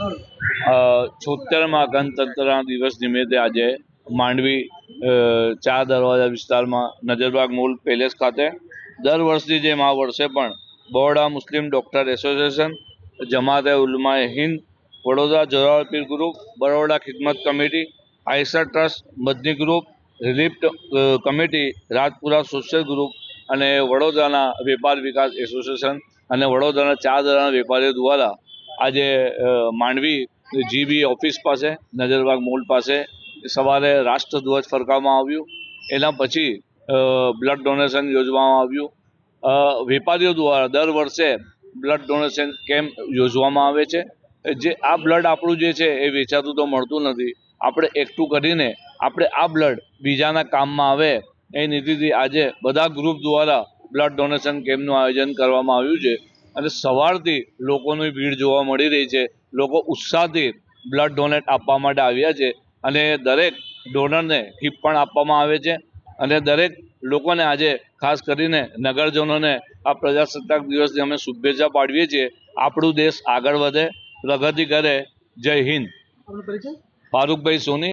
છોતેરમાં ગણતંત્રના દિવસ નિમિત્તે આજે માંડવી ચાર દરવાજા વિસ્તારમાં નજરબાગ મૂલ પેલેસ ખાતે દર વર્ષની જેમ આ વર્ષે પણ Baroda Muslim doctor association, Jamaat-e Ulama-e Hind, Vadodara Zoravar Pir group, Baroda Khidmat committee, Aisar trust Madni group relief committee, Rajpura social group અને વડોદરાના વેપાર વિકાસ એસોસિએશન અને વડોદરાના ચાર દરવાજાના વેપારીઓ દ્વારા આજે માંડવી જીબી ઓફિસ પાસે, નજરબાગ મોલ પાસે સવારે રાષ્ટ્રધ્વજ ફરકાવવામાં આવ્યું. એના પછી બ્લડ ડોનેશન યોજવામાં આવ્યું. વેપારીઓ દ્વારા દર વર્ષે બ્લડ ડોનેશન કેમ્પ યોજવામાં આવે છે. જે આ બ્લડ આપણું જે છે એ વેચાતું તો મળતું નથી. આપણે એકઠું કરીને આપણે આ બ્લડ બીજાના કામમાં આવે એ નીતિથી આજે બધા ગ્રુપ દ્વારા બ્લડ ડોનેશન કેમ્પનું આયોજન કરવામાં આવ્યું છે. અને સવારથી લોકોની ભીડ જોવા મળી રહી છે. લોકો ઉત્સાહથી બ્લડ ડોનેટ આપવા માટે આવ્યા છે અને દરેક ડોનરને હિપ પણ આપવામાં આવે છે અને દરેક લોકોને આજે ખાસ કરીને નગરજનોને આ પ્રજાસત્તાક દિવસની અમે શુભેચ્છા પાઠવીએ છીએ. આપણું દેશ આગળ વધે પ્રગતિ કરે. જય હિન્દ. ફારૂકભાઈ સોની.